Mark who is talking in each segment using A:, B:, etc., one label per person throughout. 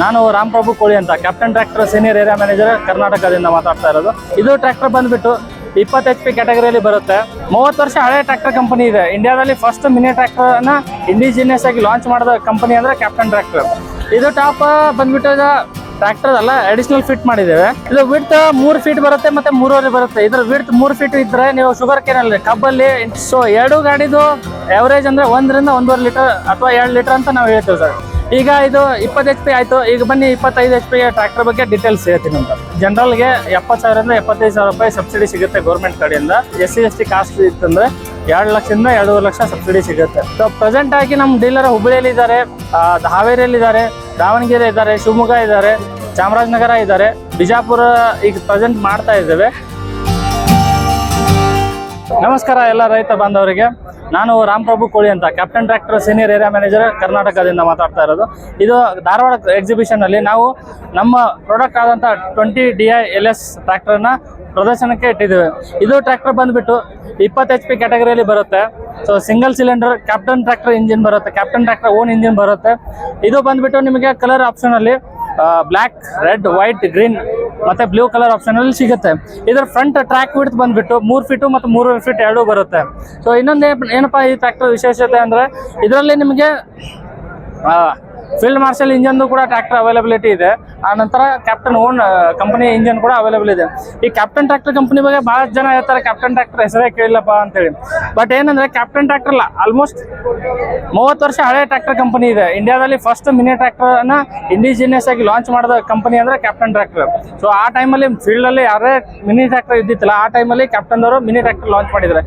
A: ನಾನು ರಾಮಪ್ರಭು ಕೋಳಿ ಅಂತ Captain tractor senior area manager ಕರ್ನಾಟಕದಿಂದ ಮಾತಾಡ್ತಾ ಇರೋದು. ಇದು ಟ್ರ್ಯಾಕ್ಟರ್ ಬಂದ್ಬಿಟ್ಟು ಇಪ್ಪತ್ತು ಎಚ್ ಪಿ ಕ್ಯಾಟಗರಿಯಲ್ಲಿ ಬರುತ್ತೆ. ಮೂವತ್ತು ವರ್ಷ ಹಳೆ ಟ್ರ್ಯಾಕ್ಟರ್ ಕಂಪನಿ ಇದೆ. ಇಂಡಿಯಾದಲ್ಲಿ ಫಸ್ಟ್ ಮಿನಿ ಟ್ರ್ಯಾಕ್ಟರ್ನ ಇಂಡಿಜಿನಿಯಸ್ ಆಗಿ ಲಾಂಚ್ ಮಾಡಿದ ಕಂಪನಿ ಅಂದ್ರೆ ಕ್ಯಾಪ್ಟನ್ ಟ್ರ್ಯಾಕ್ಟರ್ ಇದು ಟಾಪ್ ಬಂದ್ಬಿಟ್ಟು ಟ್ರ್ಯಾಕ್ಟರ್ ಅಲ್ಲ ಅಡಿಷನಲ್ ಫಿಟ್ ಮಾಡಿದ್ದೇವೆ. ಇದು ವಿಡ್ತ್ ಮೂರು ಫೀಟ್ ಬರುತ್ತೆ ಮತ್ತೆ ಮೂರುವರೆ ಬರುತ್ತೆ. ಇದ್ರ ವಿಡ್ತ್ ಮೂರು ಫೀಟ್ ಇದ್ರೆ ನೀವು ಶುಗರ್ ಕೇನ್ ಅಲ್ಲಿ, ಕಬ್ಬಲ್ಲಿ ಸೊ ಎರಡು ಗಾಡಿದು ಎವರೇಜ್ ಅಂದ್ರೆ ಒಂದರಿಂದ ಒಂದೂವರೆ ಲೀಟರ್ ಅಥವಾ ಎರಡು ಲೀಟರ್ ಅಂತ ನಾವು ಹೇಳ್ತೇವೆ ಸರ್. ಈಗ ಇದು ಇಪ್ಪತ್ತು ಎಚ್ ಪಿ ಆಯ್ತು. ಈಗ ಬನ್ನಿ ಇಪ್ಪತ್ತೈದು ಎಚ್ ಪಿ ಟ್ರ್ಯಾಕ್ಟರ್ ಬಗ್ಗೆ ಡೀಟೇಲ್ಸ್ ಹೇಳ್ತೀನಿ ಅಂತ. ಜನರಲ್ಗೆ ಎಪ್ಪತ್ತು ಸಾವಿರದಿಂದ ಎಪ್ಪತ್ತೈದು ಸಾವಿರ ರೂಪಾಯಿ ಸಬ್ಸಿಡಿ ಸಿಗುತ್ತೆ ಗೌರ್ಮೆಂಟ್ ಕಡೆಯಿಂದ. S C S T caste ಇತ್ತಂದ್ರೆ ಎರಡು ಲಕ್ಷದಿಂದ ಎರಡೂವರೆ ಲಕ್ಷ ಸಬ್ಸಿಡಿ ಸಿಗುತ್ತೆ. ಸೊ ಪ್ರೆಸೆಂಟ್ ಆಗಿ ನಮ್ಮ ಡೀಲರ್ ಹುಬ್ಬಳ್ಳಿಯಲ್ಲಿ ಇದ್ದಾರೆ ಹಾವೇರಿಯಲ್ಲಿ ಇದ್ದಾರೆ, ದಾವಣಗೆರೆ ಇದ್ದಾರೆ, ಶಿವಮೊಗ್ಗ ಇದ್ದಾರೆ, ಚಾಮರಾಜನಗರ ಇದ್ದಾರೆ, ಬಿಜಾಪುರ ಈಗ ಪ್ರೆಸೆಂಟ್ ಮಾಡ್ತಾ ಇದ್ದೇವೆ. ನಮಸ್ಕಾರ ಎಲ್ಲ ರೈತ ಬಾಂಧವರಿಗೆ. ನಾನು ರಾಮಪ್ರಭು ಕೋಳಿ ಅಂತ Captain tractor senior area manager ಕರ್ನಾಟಕದಿಂದ ಮಾತಾಡ್ತಾ ಇರೋದು. ಇದು ಧಾರವಾಡ ಎಕ್ಸಿಬಿಷನ್ ಅಲ್ಲಿ ನಾವು ನಮ್ಮ ಪ್ರಾಡಕ್ಟ್ ಆದಂಥ twenty D I L S ಟ್ರ್ಯಾಕ್ಟರ್ನ ಪ್ರದರ್ಶನಕ್ಕೆ ಇಟ್ಟಿದ್ದೇವೆ. ಇದು ಟ್ರ್ಯಾಕ್ಟರ್ ಬಂದ್ಬಿಟ್ಟು ಇಪ್ಪತ್ತು ಎಚ್ ಪಿ ಕ್ಯಾಟಗರಿಯಲ್ಲಿ ಬರುತ್ತೆ. So single cylinder Captain tractor engine ಬರುತ್ತೆ. ಕ್ಯಾಪ್ಟನ್ ಟ್ರ್ಯಾಕ್ಟರ್ ಓನ್ ಇಂಜಿನ್ ಬರುತ್ತೆ. ಇದು ಬಂದ್ಬಿಟ್ಟು ನಿಮಗೆ ಕಲರ್ ಆಪ್ಷನ್ ಅಲ್ಲಿ ಬ್ಲ್ಯಾಕ್ ರೆಡ್ ವೈಟ್ ಗ್ರೀನ್ ಮತ್ತೆ ಬ್ಲೂ ಕಲರ್ ಆಪ್ಷನ್ ಅಲ್ಲಿ ಸಿಗುತ್ತೆ. ಇದರ ಫ್ರಂಟ್ ಟ್ರ್ಯಾಕ್ ವಿಡ್ತ್ ಬಂದ್ಬಿಟ್ಟು ಮೂರು ಫೀಟು ಮತ್ತು ಮೂರುವರೆ ಫೀಟ್ ಎರಡೂ ಬರುತ್ತೆ. ಸೊ ಇನ್ನೊಂದು ಏನಪ್ಪಾ ಈ ಟ್ರ್ಯಾಕ್ಟರ್ ವಿಶೇಷತೆ ಅಂದ್ರೆ, ಇದರಲ್ಲಿ ನಿಮಗೆ ಫೀಲ್ಡ್ ಮಾರ್ಷಲ್ ಇಂಜನ್ದು ಕೂಡ ಟ್ರ್ಯಾಕ್ಟರ್ ಅವೈಲಬಿಲಿಟಿ ಇದೆ. ಆ ನಂತರ ಕ್ಯಾಪ್ಟನ್ ಓನ್ ಕಂಪನಿ ಇಂಜನ್ ಕೂಡ ಅವೈಲೇಬಲ್ ಇದೆ. ಈ ಕ್ಯಾಪ್ಟನ್ ಟ್ರ್ಯಾಕ್ಟರ್ ಕಂಪನಿ ಬಗ್ಗೆ ಬಹಳ ಜನ ಹೇಳ್ತಾರೆ ಕ್ಯಾಪ್ಟನ್ ಟ್ರ್ಯಾಕ್ಟರ್ ಹೆಸರೇ ಕೇಳಿಲ್ಲಪ್ಪ ಅಂತೇಳಿ. ಬಟ್ ಏನಂದ್ರೆ ಕ್ಯಾಪ್ಟನ್ ಟ್ರ್ಯಾಕ್ಟರ್ ಅಲ್ಲ ಆಲ್ಮೋಸ್ಟ್ ಮೂವತ್ತು ವರ್ಷ ಹಳೆ ಟ್ರ್ಯಾಕ್ಟರ್ ಕಂಪನಿ ಇದೆ. ಇಂಡಿಯಾದಲ್ಲಿ ಫಸ್ಟ್ ಮಿನಿ ಟ್ರ್ಯಾಕ್ಟರ್ ಅನ್ನ ಇಂಡಿಜಿನಿಯಸ್ ಆಗಿ ಲಾಂಚ್ ಮಾಡಿದ ಕಂಪನಿ ಅಂದ್ರೆ ಕ್ಯಾಪ್ಟನ್ ಟ್ರ್ಯಾಕ್ಟರ್ ಸೊ ಆ ಟೈಮಲ್ಲಿ ಫೀಲ್ಡ್ ಅಲ್ಲಿ ಯಾರೇ ಮಿನಿ ಟ್ರ್ಯಾಕ್ಟರ್ ಇದ್ದಿತ್ತಲ್ಲ, ಆ ಟೈಮಲ್ಲಿ ಕ್ಯಾಪ್ಟನ್ ಅವರು ಮಿನಿ ಟ್ರ್ಯಾಕ್ಟರ್ ಲಾಂಚ್ ಮಾಡಿದ್ದಾರೆ.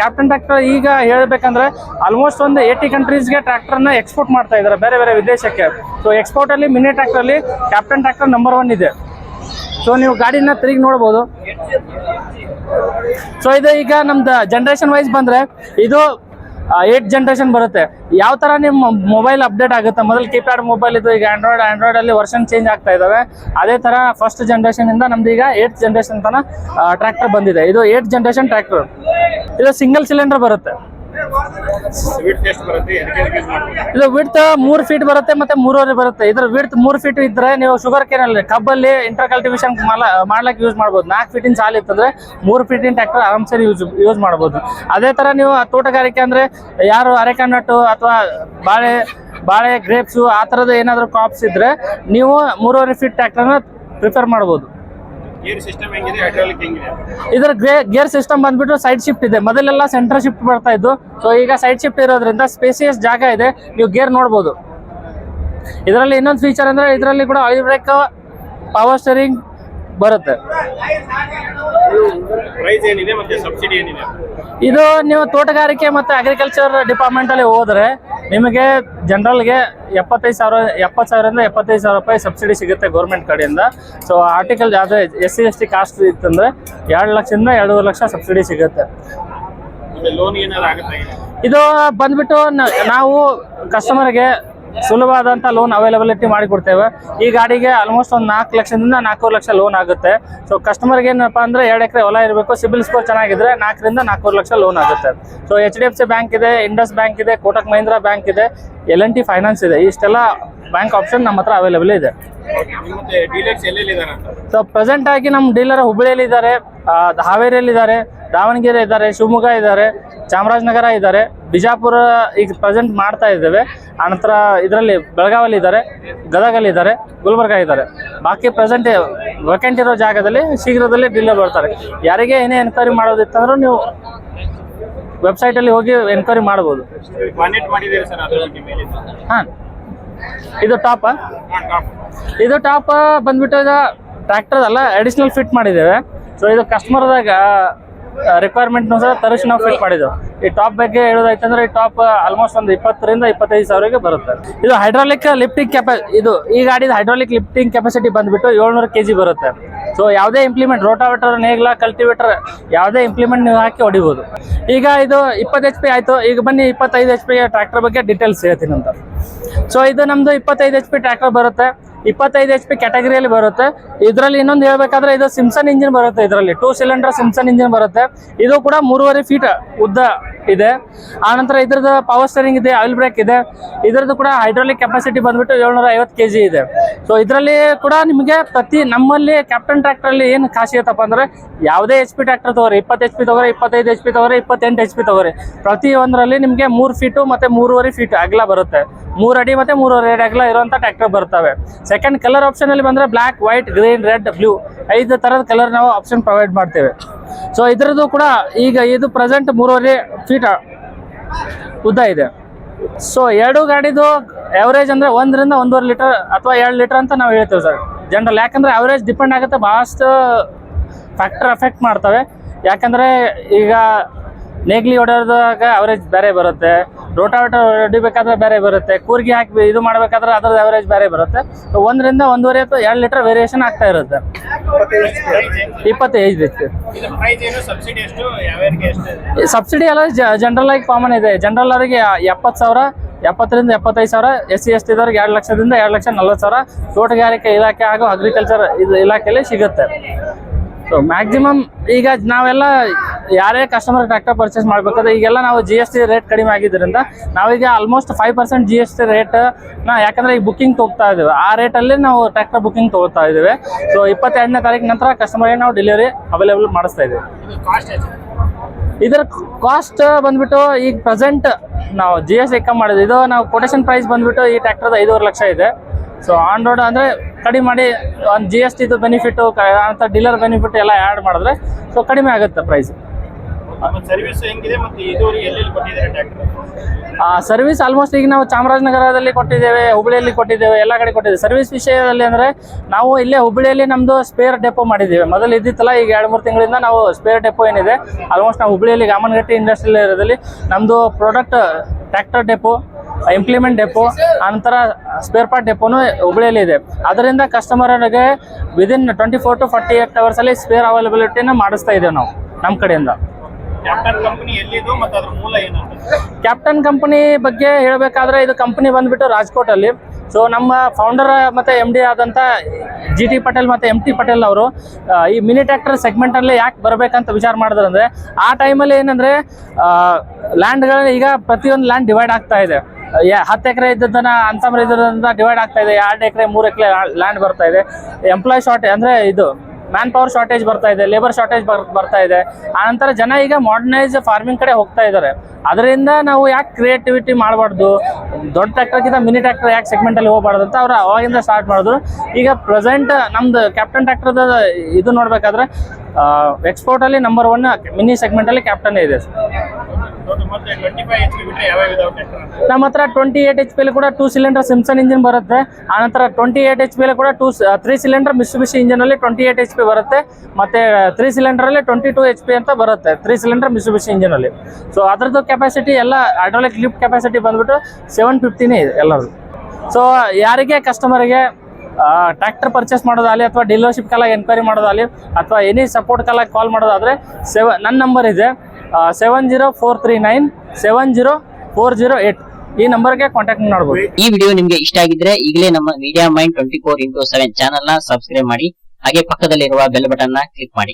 A: ಕ್ಯಾಪ್ಟನ್ ಟ್ರ್ಯಾಕ್ಟರ್ ಈಗ ಹೇಳಬೇಕಂದ್ರೆ ಆಲ್ಮೋಸ್ಟ್ ಒಂದು ಏಯ್ಟಿ ಕಂಟ್ರೀಸ್ಗೆ ಟ್ರ್ಯಾಕ್ಟರ್ನ ಎಕ್ಸ್ಪೋರ್ಟ್ ಮಾಡ್ತಾ ಇದ್ದಾರೆ. ಬೇರೆ ಬೇರೆ ವಿದೇಶಕ್ಕೆ ಸೊ ಎಕ್ಸ್ಪೋರ್ಟಲ್ಲಿ ಮಿನಿ ಟ್ರ್ಯಾಕ್ಟರ್ ಅಲ್ಲಿ ಕ್ಯಾಪ್ಟನ್ ಟ್ರ್ಯಾಕ್ಟರ್ ನಂಬರ್ ಒನ್ ಇದೆ. ಸೊ ನೀವು ಗಾಡಿನ ತಿರುಗಿ ನೋಡ್ಬೋದು ಸೊ ಇದು ಈಗ ನಮ್ದು ಜನರೇಷನ್ ವೈಸ್ ಬಂದ್ರೆ, ಇದು ಏಟ್ ಜನರೇಷನ್ ಬರುತ್ತೆ. ಯಾವ ತರ ನಿಮ್ಮ ಮೊಬೈಲ್ ಅಪ್ಡೇಟ್ ಆಗುತ್ತೆ? ಮೊದಲು ಕೀಪ್ಯಾಡ್ ಮೊಬೈಲ್ ಇದು ಈಗ ಆಂಡ್ರಾಯ್ಡ್ ಅಲ್ಲಿ ವರ್ಷನ್ ಚೇಂಜ್ ಆಗ್ತಾ ಇದಾವೆ. ಅದೇ ತರ ಫಸ್ಟ್ ಜನರೇಷನ್ ಇಂದ ನಮ್ದು ಈಗ ಏಟ್ ಜನರೇಷನ್ ತನ ಟ್ರ್ಯಾಕ್ಟರ್ ಬಂದಿದೆ. ಇದು ಏಟ್ ಜನರೇಷನ್ ಟ್ರ್ಯಾಕ್ಟರ್ ಇದು ಸಿಂಗಲ್ ಸಿಲಿಂಡರ್ ಬರುತ್ತೆ. ಇದು ವಿಡ್ತ್ ಮೂರು ಫೀಟ್ ಬರುತ್ತೆ ಮತ್ತೆ ಮೂರುವರೆ ಬರುತ್ತೆ. ಇದ್ರ ವಿಡ್ತ್ ಮೂರ್ ಫೀಟ್ ಇದ್ರೆ ನೀವು ಶುಗರ್ ಕೇನ್ ಅಲ್ಲಿ, ಕಬ್ಬಲ್ಲಿ ಇಂಟರ್ ಕಲ್ಟಿವೇಶನ್ ಮಾಡ್ಲಕ್ ಯೂಸ್ ಮಾಡಬಹುದು ನಾಲ್ಕು ಫೀಟಿನ ಸಾಲ ಇತ್ತಂದ್ರೆ ಮೂರು ಫೀಟಿನ ಟ್ರ್ಯಾಕ್ಟರ್ ಆರಾಮ್ಸೆ ಯೂಸ್ ಯೂಸ್ ಮಾಡಬಹುದು ಅದೇ ತರ ನೀವು ತೋಟಗಾರಿಕೆ ಅಂದ್ರೆ ಯಾರು ಅರೆಕಣ್ಣಟ್ಟು ಅಥವಾ ಬಾಳೆ ಬಾಳೆ ಗ್ರೇಪ್ಸು ಆ ತರದ ಏನಾದರೂ ಕ್ರಾಪ್ಸ್ ಇದ್ರೆ ನೀವು ಮೂರುವರೆ ಫೀಟ್ ಟ್ರ್ಯಾಕ್ಟರ್ನ ಪ್ರಿಫರ್ ಮಾಡ್ಬೋದು.
B: ಗೇರ್ ಸಿಸ್ಟಮ್ ಹೆಂಗಿದೆ ಹೈಡ್ರಾಲಿಕ್ ಹೆಂಗಿದೆ?
A: ಇದರ ಗ್ರೇ ಸಿಸ್ಟಮ್ ಬಂದ್ಬಿಟ್ಟು ಸೈಡ್ ಶಿಫ್ಟ್ ಇದೆ. ಮೊದಲೆಲ್ಲ ಸೆಂಟರ್ ಶಿಫ್ಟ್ ಬರ್ತಾ ಇದ್ದು ಸೊ ಈಗ ಸೈಡ್ ಶಿಫ್ಟ್ ಇರೋದ್ರಿಂದ ಸ್ಪೇಸಿಯಸ್ ಜಾಗ ಇದೆ. ನೀವು ಗೇರ್ ನೋಡ್ಬೋದು. ಇದರಲ್ಲಿ ಇನ್ನೊಂದು ಫೀಚರ್ ಅಂದ್ರೆ ಇದರಲ್ಲಿ ಕೂಡ ಆಯಿಲ್ ಬ್ರೇಕ್ ಪವರ್ ಸ್ಟೇರಿಂಗ್ ಬರುತ್ತೆ
B: ಪ್ರೈಸ್ ಏನಿದೆ ಮತ್ತೆ ಸಬ್ಸಿಡಿ ಏನಿದೆ?
A: ಇದು ನೀವು ತೋಟಗಾರಿಕೆ ಮತ್ತು ಅಗ್ರಿಕಲ್ಚರ್ ಡಿಪಾರ್ಟ್ಮೆಂಟ್ ಅಲ್ಲಿ ಹೋದ್ರೆ ನಿಮಗೆ ಜನರಲ್ಗೆ ಎಪ್ಪತ್ತೈದು ಸಾವಿರ ಎಪ್ಪತ್ತು ಸಾವಿರದಿಂದ ಎಪ್ಪತ್ತೈದು ಸಾವಿರ ರೂಪಾಯಿ ಸಬ್ಸಿಡಿ ಸಿಗುತ್ತೆ ಗೌರ್ಮೆಂಟ್ ಕಡೆಯಿಂದ. ಸೊ ಆರ್ಟಿಕಲ್ ಅದೇ S C S T caste ಇತ್ತಂದರೆ ಎರಡು ಲಕ್ಷದಿಂದ ಎರಡೂವರೆ ಲಕ್ಷ ಸಬ್ಸಿಡಿ ಸಿಗುತ್ತೆ.
B: ಮತ್ತೆ ಲೋನ್ ಏನಾದ್ರು ಆಗುತ್ತೆ
A: ಇದು ಬಂದ್ಬಿಟ್ಟು ನಾವು ಕಸ್ಟಮರ್ಗೆ ಸುಲಭವಾದಂಥ ಲೋನ್ ಅವೈಲಬಿಲಿಟಿ ಮಾಡಿಕೊಡ್ತೇವೆ. ಈ ಗಾಡಿಗೆ ಆಲ್ಮೋಸ್ಟ್ ಒಂದು ನಾಲ್ಕು ಲಕ್ಷದಿಂದ ನಾಲ್ಕೂವರೆ ಲಕ್ಷ ಲೋನ್ ಆಗುತ್ತೆ. ಸೊ ಕಸ್ಟಮರ್ಗೆ ಏನಪ್ಪ ಅಂದ್ರೆ ಎರಡು ಎಕರೆ ಹೊಲ ಇರಬೇಕು ಸಿಬಿಲ್ ಸ್ಕೋರ್ ಚೆನ್ನಾಗಿದ್ರೆ ನಾಲ್ಕರಿಂದ ನಾಲ್ಕೂವರೆ ಲಕ್ಷ ಲೋನ್ ಆಗುತ್ತೆ. So H D F C bank ಇದೆ ಇಂಡಸ್ ಬ್ಯಾಂಕ್ ಇದೆ ಕೋಟಕ್ ಮಹೀಂದ್ರಾ ಬ್ಯಾಂಕ್ ಇದೆ ಎಲ್ ಎನ್ ಟಿ ಫೈನಾನ್ಸ್ ಇದೆ. ಇಷ್ಟೆಲ್ಲ ಬ್ಯಾಂಕ್ ಆಪ್ಷನ್ ನಮ್ಮ ಹತ್ರ ಅವೈಲೇಬಲ್ ಇದೆ. ಸೊ ಪ್ರೆಸೆಂಟ್ ಆಗಿ ನಮ್ಮ ಡೀಲರ್ ಹುಬ್ಬಳ್ಳಿಯಲ್ಲಿ ಇದ್ದಾರೆ ಹಾವೇರಿಯಲ್ಲಿ ಇದ್ದಾರೆ ದಾವಣಗೆರೆ ಇದ್ದಾರೆ, ಶಿವಮೊಗ್ಗ ಇದ್ದಾರೆ, ಚಾಮರಾಜನಗರ ಇದ್ದಾರೆ. ಬಿಜಾಪುರ ಈಗ ಪ್ರೆಸೆಂಟ್ ಮಾಡ್ತಾ ಇದ್ದೇವೆ. ಆನಂತರ ಇದರಲ್ಲಿ ಬೆಳಗಾವಲ್ಲಿ ಇದ್ದಾರೆ, ಗದಗಲ್ಲಿ ಇದ್ದಾರೆ, ಗುಲ್ಬರ್ಗ ಇದ್ದಾರೆ. ಬಾಕಿ ಪ್ರೆಸೆಂಟ್ ವೇಕೆಂಟ್ ಇರೋ ಜಾಗದಲ್ಲಿ ಶೀಘ್ರದಲ್ಲೇ ಡೀಲರ್ ಬರ್ತಾರೆ. ಯಾರಿಗೆ ಏನೇ ಎನ್ಕ್ವೈರಿ ಮಾಡೋದಿತ್ತಂದ್ರೂ ನೀವು ವೆಬ್ಸೈಟಲ್ಲಿ ಹೋಗಿ ಎನ್ಕ್ವೈರಿ ಮಾಡ್ಬೋದು. ಹಾಂ. ಇದು ಟಾಪ ಇದು ಟಾಪ ಬಂದ್ಬಿಟ್ಟು ಟ್ರ್ಯಾಕ್ಟರ್ ಅಲ್ಲ ಅಡಿಷನಲ್ ಫಿಟ್ ಮಾಡಿದ್ದೇವೆ. ಸೊ ಇದು ಕಸ್ಟಮರ್ದಾಗ ರಿಕ್ವೈರ್ಮೆಂಟ್ ಅನುಸಾರ ತರಿಸಿ ನಾವು ಫಿಟ್ ಮಾಡಿದ್ದೇವೆ ಈ ಟಾಪ್ ಬಗ್ಗೆ ಹೇಳೋದಾಯ್ತಂದ್ರೆ ಈ ಟಾಪ್ ಆಲ್ಮೋಸ್ಟ್ ಒಂದು ಇಪ್ಪತ್ತರಿಂದ ಇಪ್ಪತ್ತೈದು ಸಾವಿರಕ್ಕೆ ಬರುತ್ತೆ. ಇದು ಹೈಡ್ರಾಲಿಕ್ ಲಿಫ್ಟಿಂಗ್ ಕೆಪ ಇದು ಈ ಗಾಡಿದ ಹೈಡ್ರಾಲಿಕ್ ಲಿಫ್ಟಿಂಗ್ ಕೆಪಾಸಿಟಿ ಬಂದ್ಬಿಟ್ಟು ಏಳ್ನೂರು ಕೆ ಬರುತ್ತೆ. ಸೊ ಯಾವುದೇ ಇಂಪ್ಲಿಮೆಂಟ್ ರೋಟಾವೇಟರ್ ನೇಗ್ಲ ಕಲ್ಟಿವೇಟರ್ ಯಾವುದೇ ಇಂಪ್ಲಿಮೆಂಟ್ ನೀವು ಹಾಕಿ ಹೊಡಿಬೋದು. ಈಗ ಇದು ಇಪ್ಪತ್ತು ಎಚ್ ಪಿ ಆಯಿತು. ಈಗ ಬನ್ನಿ ಇಪ್ಪತ್ತೈದು ಎಚ್ ಪಿ ಟ್ರ್ಯಾಕ್ಟರ್ ಬಗ್ಗೆ ಡೀಟೇಲ್ಸ್ ಹೇಳ್ತೀನಿ ಅಂತ. ಸೊ ಇದು ನಮ್ಮದು ಇಪ್ಪತ್ತೈದು ಎಚ್ ಪಿ ಟ್ರ್ಯಾಕ್ಟರ್ ಬರುತ್ತೆ. ಇಪ್ಪತ್ತೈದು ಎಚ್ ಪಿ ಕ್ಯಾಟಗರಿಯಲ್ಲಿ ಬರುತ್ತೆ. ಇದರಲ್ಲಿ ಇನ್ನೊಂದು ಹೇಳ್ಬೇಕಾದ್ರೆ ಇದು ಸಿಮ್ಸನ್ ಇಂಜಿನ್ ಬರುತ್ತೆ ಇದರಲ್ಲಿ. ಟೂ ಸಿಲಿಂಡರ್ ಸಿಮ್ಸನ್ ಇಂಜಿನ್ ಬರುತ್ತೆ. ಇದು ಕೂಡ ಮೂರುವರೆ ಫೀಟ್ ಉದ್ದ ಇದೆ. ಆನಂತರ ಇದ್ರದ್ದು ಪವರ್ ಸ್ಟೇರಿಂಗ್ ಇದೆ ಆಯಿಲ್ ಬ್ರೇಕ್ ಇದೆ. ಇದ್ರದ್ದು ಕೂಡ ಹೈಡ್ರಾಲಿಕ್ ಕೆಪಾಸಿಟಿ ಬಂದ್ಬಿಟ್ಟು ಏಳ್ನೂರ ಐವತ್ತು ಕೆ ಜಿ ಇದೆ. ಸೊ ಇದರಲ್ಲಿ ಕೂಡ ನಿಮಗೆ ಪ್ರತಿ ನಮ್ಮಲ್ಲಿ ಕ್ಯಾಪ್ಟನ್ ಟ್ರ್ಯಾಕ್ಟ್ರಲ್ಲಿ ಏನು ಖಾಸಿಯತ್ತಪ್ಪ ಅಂದ್ರೆ ಯಾವುದೇ ಎಚ್ ಪಿ ಟ್ರ್ಯಾಕ್ಟರ್ ತಗೋರಿ, ಇಪ್ಪತ್ತು ಎಚ್ ಪಿ ತಗೋರಿ, ಇಪ್ಪತ್ತೈದು ಎಚ್ ಪಿ ತಗೋರಿ, ಇಪ್ಪತ್ತೆಂಟು ಎಚ್ ಪಿ ತಗೋರಿ. ಪ್ರತಿ ಒಂದರಲ್ಲಿ ನಿಮಗೆ ಮೂರು ಫೀಟು ಮತ್ತು ಮೂರುವರೆ ಫೀಟ್ ಅಗಲ ಬರುತ್ತೆ. ಮೂರು ಅಡಿ ಮತ್ತೆ ಮೂರುವರೆ ಅಡಿ ಅಗಲ ಇರುವಂತ ಟ್ರ್ಯಾಕ್ಟರ್ ಬರ್ತವೆ ಸೆಕೆಂಡ್ ಕಲರ್ ಆಪ್ಷನ್ ಅಲ್ಲಿ ಬಂದ್ರೆ black white green red blue ಐದು ತರದ ಕಲರ್ ನಾವು ಆಪ್ಷನ್ ಪ್ರೊವೈಡ್ ಮಾಡ್ತೇವೆ. ಸೊ ಇದರದ್ದು ಕೂಡ ಈಗ ಇದು ಪ್ರೆಸೆಂಟ್ ಮೂರುವರೆ ಫೀಟ್ ಉದ್ದ ಇದೆ. ಸೊ ಎರಡು ಗಾಡಿದು ಎವರೇಜ್ ಅಂದ್ರೆ ಒಂದರಿಂದ ಒಂದೂವರೆ ಲೀಟರ್ ಅಥವಾ ಎರಡು ಲೀಟರ್ ಅಂತ ನಾವು ಹೇಳ್ತೇವೆ ಸರ್ ಜನರಲ್ ಯಾಕಂದ್ರೆ ಅವರೇಜ್ ಡಿಪೆಂಡ್ ಆಗುತ್ತೆ ಭಾಳಷ್ಟು ಫ್ಯಾಕ್ಟರ್ ಎಫೆಕ್ಟ್ ಮಾಡ್ತವೆ. ಯಾಕಂದ್ರೆ ಈಗ ನೇಗ್ಲಿ ಹೊಡೆಯೋದಾಗ ಅವರೇಜ್ ಬೇರೆ ಬರುತ್ತೆ. ರೋಟಾವೇಟರ್ ಹೊಡಿಬೇಕಾದ್ರೆ ಬೇರೆ ಬರುತ್ತೆ. ಕೂರ್ಗಿ ಹಾಕಿ ಇದು ಮಾಡಬೇಕಾದ್ರೆ ಅದ್ರದ್ದು ಅವರೇಜ್ ಬೇರೆ ಬರುತ್ತೆ. ಒಂದರಿಂದ ಒಂದೂವರೆ ಅಥವಾ ಎರಡು ಲೀಟರ್ ವೇರಿಯೇಷನ್ ಆಗ್ತಾ ಇರುತ್ತೆ. ಇಪ್ಪತ್ತೈದು
B: ಸಬ್ಸಿಡಿ
A: ಎಲ್ಲ ಜನರಲ್ ಆಗಿ ಕಾಮನ್ ಇದೆ. ಜನರಲ್ ಅವರಿಗೆ ಎಪ್ಪತ್ತು ಸಾವಿರ ಎಪ್ಪತ್ತರಿಂದ ಎಪ್ಪತ್ತೈದು ಸಾವಿರ ಎಸ್ ಸಿ ಎಸ್ ಟಿದವ್ರಿಗೆ ಎರಡು ಲಕ್ಷದಿಂದ ಎರಡು ಲಕ್ಷ ನಲ್ವತ್ತು ಸಾವಿರ. ತೋಟಗಾರಿಕೆ ಇಲಾಖೆ ಹಾಗೂ ಅಗ್ರಿಕಲ್ಚರ್ ಇದು ಇಲಾಖೆಯಲ್ಲಿ ಸಿಗುತ್ತೆ. ಸೊ ಮ್ಯಾಕ್ಸಿಮಮ್ ಈಗ ನಾವೆಲ್ಲ ಯಾರೇ ಕಸ್ಟಮರ್ ಟ್ರ್ಯಾಕ್ಟರ್ ಪರ್ಚೇಸ್ ಮಾಡಬೇಕಾದ್ರೆ ಈಗೆಲ್ಲ ನಾವು ಜಿ ಎಸ್ ಟಿ ರೇಟ್ ಕಡಿಮೆ ಆಗಿದ್ದರಿಂದ ನಾವೀಗ almost five percent G S T rate ನಾ ಯಾಕಂದ್ರೆ ಈಗ ಬುಕ್ಕಿಂಗ್ ತೊಗ್ತಾ ಇದ್ದೇವೆ. ಆ ರೇಟಲ್ಲಿ ನಾವು ಟ್ರ್ಯಾಕ್ಟರ್ ಬುಕ್ಕಿಂಗ್ ತಗೋತಾ ಇದ್ದೇವೆ. ಸೊ ಇಪ್ಪತ್ತೆರಡನೇ ತಾರೀಕು ನಂತರ ಕಸ್ಟಮರ್ಗೆ ನಾವು ಡೆಲಿವರಿ ಅವೈಲೇಬಲ್ ಮಾಡಿಸ್ತಾ ಇದ್ದೇವೆ. ಇದರ ಕಾಸ್ಟ್ ಬಂದ್ಬಿಟ್ಟು ಈಗ ಪ್ರೆಸೆಂಟ್ ನಾವು ಜಿ ಎಸ್ ಟಿ ಕಮ್ ಮಾಡಿದ್ವಿ ಇದು ನಾವು ಕೊಟೇಷನ್ ಪ್ರೈಸ್ ಬಂದ್ಬಿಟ್ಟು ಈ ಟ್ರ್ಯಾಕ್ಟರ್ದು ಐದೂವರೆ ಲಕ್ಷ ಇದೆ. ಸೊ ಆನ್ ರೋಡ್ ಅಂದರೆ ಕಡಿಮೆ ಮಾಡಿ ಒಂದು ಜಿ ಎಸ್ ಟಿದು ಬೆನಿಫಿಟ್ಟು ಅಂತ ಡೀಲರ್ ಬೆನಿಫಿಟ್ ಎಲ್ಲ ಆ್ಯಡ್ ಮಾಡಿದ್ರೆ ಸೊ ಕಡಿಮೆ ಆಗುತ್ತೆ ಪ್ರೈಸ್
B: ಸರ್ವಿಸ್
A: ಆಲ್ಮೋಸ್ಟ್ ಈಗ ನಾವು ಚಾಮರಾಜನಗರದಲ್ಲಿ ಕೊಟ್ಟಿದ್ದೇವೆ ಹುಬ್ಬಳ್ಳಿಯಲ್ಲಿ ಕೊಟ್ಟಿದ್ದೇವೆ ಎಲ್ಲ ಕಡೆ ಕೊಟ್ಟಿದ್ದೇವೆ. ಸರ್ವಿಸ್ ವಿಷಯದಲ್ಲಿ ಅಂದರೆ ನಾವು ಇಲ್ಲೇ ಹುಬ್ಬಳ್ಳಿಯಲ್ಲಿ ನಮ್ಮದು ಸ್ಪೇರ್ ಡೆಪೋ ಮಾಡಿದ್ದೀವಿ. ಮೊದಲು ಇದ್ದಿತ್ತಲ್ಲ ಈಗ ಎರಡು ಮೂರು ತಿಂಗಳಿಂದ ನಾವು ಸ್ಪೇರ್ ಡೆಪೋ ಏನಿದೆ. ಆಲ್ಮೋಸ್ಟ್ ನಾವು ಹುಬ್ಬಳ್ಳಿಯಲ್ಲಿ ಗಾಮನಗಟ್ಟಿ ಇಂಡಸ್ಟ್ರಿಯಲ್ ಏರಿಯಾದಲ್ಲಿ ನಮ್ಮದು product tractor depot implement depot ಆನಂತರ ಸ್ಪೇರ್ ಪಾರ್ಟ್ ಡೆಪೋನು ಹುಬ್ಬಳ್ಳಿಯಲ್ಲಿ ಇದೆ. ಅದರಿಂದ ಕಸ್ಟಮರ್ಗೆ within twenty four to forty eight ಅವರ್ಸಲ್ಲಿ spare ಅವೈಲಬಿಲಿಟಿನ ಮಾಡಿಸ್ತಾ ಇದ್ದೇವೆ ನಾವು ನಮ್ಮ ಕಡೆಯಿಂದ.
B: ಕ್ಯಾಪ್ಟನ್ ಕಂಪನಿ
A: ಬಗ್ಗೆ ಹೇಳಬೇಕಾದ್ರೆ ಇದು ಕಂಪನಿ ಬಂದ್ಬಿಟ್ಟು ರಾಜ್ಕೋಟಲ್ಲಿ. ಸೊ ನಮ್ಮ ಫೌಂಡರ್ ಮತ್ತು ಎಂ ಡಿ ಆದಂಥ ಜಿ ಟಿ ಪಟೇಲ್ ಮತ್ತು ಎಂ ಟಿ ಪಟೇಲ್ ಅವರು ಈ ಮಿನಿ ಟ್ರ್ಯಾಕ್ಟರ್ ಸೆಗ್ಮೆಂಟಲ್ಲಿ ಯಾಕೆ ಬರಬೇಕಂತ ವಿಚಾರ ಮಾಡಿದ್ರು ಅಂದರೆ ಆ ಟೈಮಲ್ಲಿ ಏನಂದರೆ ಲ್ಯಾಂಡ್ಗಳು ಈಗ ಪ್ರತಿಯೊಂದು ಲ್ಯಾಂಡ್ ಡಿವೈಡ್ ಆಗ್ತಾ ಇದೆ. ಹತ್ತು ಎಕರೆ ಇದ್ದದನ್ನ ಅಂತಮ್ರ ಇದ್ರಿಂದ ಡಿವೈಡ್ ಆಗ್ತಾ ಇದೆ. ಎರಡು ಎಕರೆ, ಮೂರು ಎಕರೆ ಲ್ಯಾಂಡ್ ಬರ್ತಾ ಇದೆ. ಎಂಪ್ಲಾಯ್ ಶಾರ್ಟೇಜ್ ಅಂದರೆ ಇದು ಮ್ಯಾನ್ ಪವರ್ ಶಾರ್ಟೇಜ್ ಬರ್ತಾ ಇದೆ ಲೇಬರ್ ಶಾರ್ಟೇಜ್ ಬರ್, ಬರ್ತಾ ಇದೆ. ಆನಂತರ ಜನ ಈಗ ಮಾಡರ್ನೈಸ್ ಫಾರ್ಮಿಂಗ್ ಕಡೆ ಹೋಗ್ತಾ ಇದ್ದಾರೆ. ಅದರಿಂದ ನಾವು ಯಾಕೆ ಕ್ರಿಯೇಟಿವಿಟಿ ಮಾಡಬಾರ್ದು? ದೊಡ್ಡ ಟ್ರ್ಯಾಕ್ಟರ್ಗಿಂತ ಮಿನಿ ಟ್ರ್ಯಾಕ್ಟರ್ ಯಾಕೆ ಸೆಗ್ಮೆಂಟಲ್ಲಿ ಹೋಗಬಾರ್ದು ಅಂತ ಅವ್ರು ಅವಾಗಿಂದ ಸ್ಟಾರ್ಟ್ ಮಾಡಿದ್ರು. ಈಗ ಪ್ರೆಸೆಂಟ್ ನಮ್ದು ಕ್ಯಾಪ್ಟನ್ ಟ್ರ್ಯಾಕ್ಟರ್ದ ಇದು ನೋಡಬೇಕಾದ್ರೆ ಎಕ್ಸ್ಪೋರ್ಟಲ್ಲಿ ನಂಬರ್ ಒನ್ ಮಿನಿ ಸೆಗ್ಮೆಂಟಲ್ಲಿ ಕ್ಯಾಪ್ಟನ್ ಇದೆ.
B: ಪಿ
A: ನಮ್ಮ ಹತ್ರ ಟ್ವೆಂಟಿ ಏಟ್ ಎಚ್ ಪಿಲಿ ಕೂಡ ಟೂ ಸಿಲಿಂಡರ್ ಸಿಮ್ಸನ್ ಇಂಜಿನ್ ಬರುತ್ತೆ. ಆನಂತರ ಟ್ವೆಂಟಿ ಏಟ್ ಎಚ್ ಪಿಲಿ ಕೂಡ two three cylinder Mitsubishi engine ಅಲ್ಲಿ ಟ್ವೆಂಟಿ ಏಟ್ ಎಚ್ ಪಿ ಬರುತ್ತೆ. ಮತ್ತೆ ತ್ರೀ ಸಿಲಿಂಡರಲ್ಲಿ ಟ್ವೆಂಟಿ ಟೂ ಎಚ್ ಪಿ ಅಂತ ಬರುತ್ತೆ ತ್ರೀ ಸಿಲಿಂಡರ್ ಮಿಸುಬಿಸಿ ಇಂಜಿನ್ ಅಲ್ಲಿ. ಸೊ ಅದ್ರದ್ದು ಕೆಪಾಸಿಟಿ ಎಲ್ಲ ಹೈಡ್ರಾಲಿಕ್ ಲಿಫ್ಟ್ ಕೆಪಾಸಿಟಿ ಬಂದ್ಬಿಟ್ಟು ಸೆವೆನ್ ಫಿಫ್ಟಿನೇ ಇದೆ ಎಲ್ಲರದು ಸೊ ಯಾರಿಗೆ ಕಸ್ಟಮರಿಗೆ ಟ್ರ್ಯಾಕ್ಟರ್ ಪರ್ಚೇಸ್ ಮಾಡೋದಾಗಲಿ ಅಥವಾ ಡೀಲರ್ಶಿಪ್ ಕಾಲಾಗಿ ಎನ್ಕ್ವೈರಿ ಮಾಡೋದಾಗಲಿ ಅಥವಾ ಎನಿ ಸಪೋರ್ಟ್ ಕಾಲಾಗಿ ಕಾಲ್ ಮಾಡೋದಾದರೆ ಸೆವೆ ನನ್ನ ನಂಬರ್ ಇದೆ. Seven zero four three nine seven zero four zero eight ಈ ನಂಬರ್ಗೆ ಕಾಂಟ್ಯಾಕ್ಟ್ ಮಾಡ್ಬೋದು
C: ಈ ವಿಡಿಯೋ ನಿಮ್ಗೆ ಇಷ್ಟ ಆಗಿದ್ರೆ ಈಗಲೇ ನಮ್ಮ media mind twenty four into seven ಚಾನಲ್ನ ಸಬ್ಸ್ಕ್ರೈಬ್ ಮಾಡಿ, ಹಾಗೆ ಪಕ್ಕದಲ್ಲಿರುವ ಬೆಲ್ ಬಟನ್ನ ಕ್ಲಿಕ್ ಮಾಡಿ.